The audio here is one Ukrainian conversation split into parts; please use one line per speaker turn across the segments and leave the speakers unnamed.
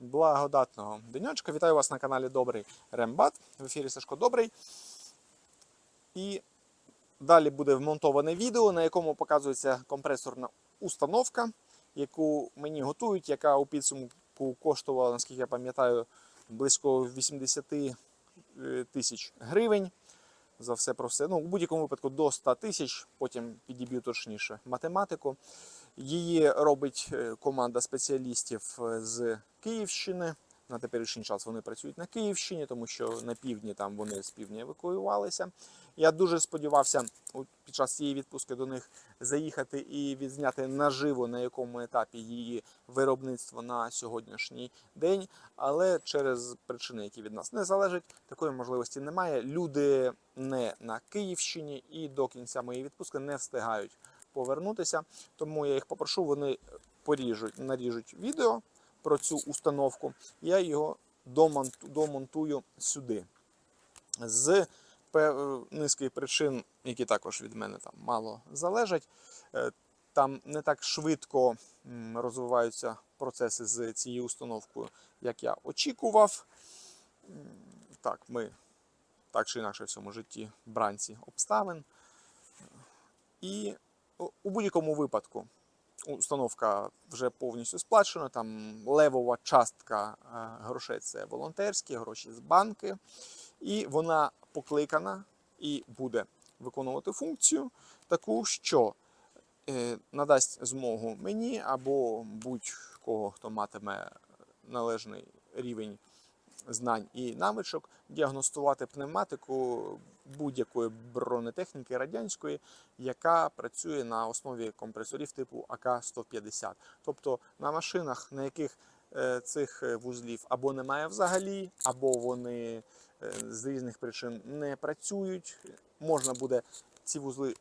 благодатного денечка. Вітаю вас на каналі Добрий Рембат. В ефірі Сашко Добрий. І далі буде вмонтоване відео, на якому показується компресорна установка, яку мені готують, яка у підсумку коштувала, наскільки я пам'ятаю, близько 80 е, тисяч гривень. За все про все. Ну, у будь-якому випадку до 100 тисяч, потім підіб'ю точніше математику. Її робить е, команда спеціалістів е, з Київщини. На теперішній час вони працюють на Київщині, тому що на півдні там вони з півдня евакуювалися. Я дуже сподівався під час цієї відпустки до них заїхати і відзняти наживо, на якому етапі її виробництво на сьогоднішній день. Але через причини, які від нас не залежать, такої можливості немає. Люди не на Київщині і до кінця моєї відпустки не встигають повернутися. Тому я їх попрошу, вони поріжуть, наріжуть відео про цю установку. Я його домонту- домонтую сюди. З низки причин, які також від мене там мало залежать. Е, Там не так швидко розвиваються процеси з цією установкою, як я очікував. Так, ми так чи інакше в цьому житті бранці обставин. І у- будь-якому випадку установка вже повністю сплачена. Там левова частка е, грошей це волонтерські гроші з банки. І вона покликана і буде виконувати функцію таку, що е, надасть змогу мені або будь-кого, хто матиме належний рівень знань і навичок, діагностувати пневматику будь-якої бронетехніки радянської, яка працює на основі компресорів типу АК-150. Тобто на машинах, на яких е, цих е, вузлів або немає взагалі, або вони е, з різних причин не працюють, можна буде ці вузли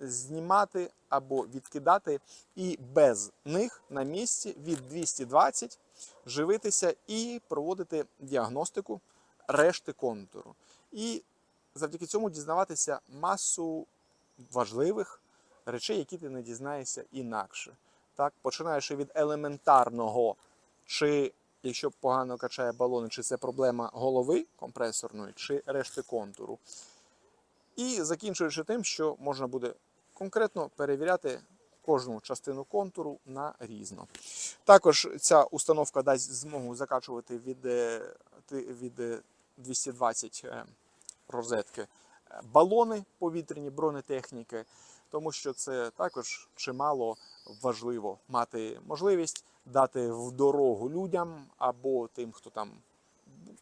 знімати або відкидати, і без них на місці від 220 живитися і проводити діагностику решти контуру. І завдяки цьому дізнаватися масу важливих речей, які ти не дізнаєшся інакше. Так, починаючи від елементарного, чи якщо погано качає балони, чи це проблема голови компресорної, чи решти контуру. І закінчуючи тим, що можна буде конкретно перевіряти кожну частину контуру на різно. Також ця установка дасть змогу закачувати від, е, від е, 220 е, розетки балони повітряні бронетехніки, тому що це також чимало важливо мати можливість дати в дорогу людям або тим, хто там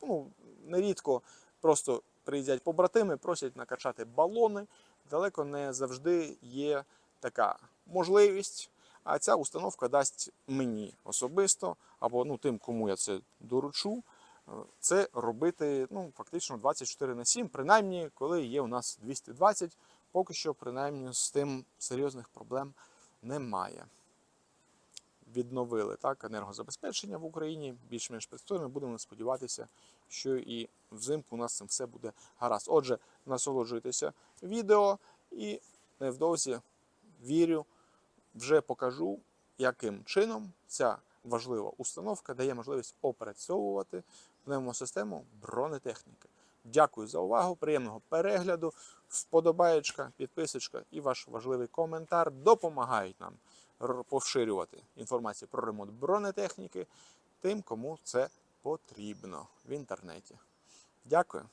ну, нерідко просто приїздять побратими, просять накачати балони. Далеко не завжди є така можливість. А ця установка дасть мені особисто, або ну, тим, кому я це доручу, це робити ну, фактично 24 на 7, принаймні, коли є у нас 220, поки що, принаймні, з тим серйозних проблем немає. Відновили так, енергозабезпечення в Україні більш-менш пристойно. Будемо сподіватися, що і взимку у нас цим все буде гаразд. Отже, насолоджуйтеся відео і невдовзі вірю, вже покажу, яким чином ця важлива установка дає можливість опрацьовувати пневмосистему бронетехніки. Дякую за увагу, приємного перегляду, вподобаєчка, підписочка і ваш важливий коментар допомагають нам поширювати інформацію про ремонт бронетехніки тим, кому це потрібно в інтернеті. Дякую.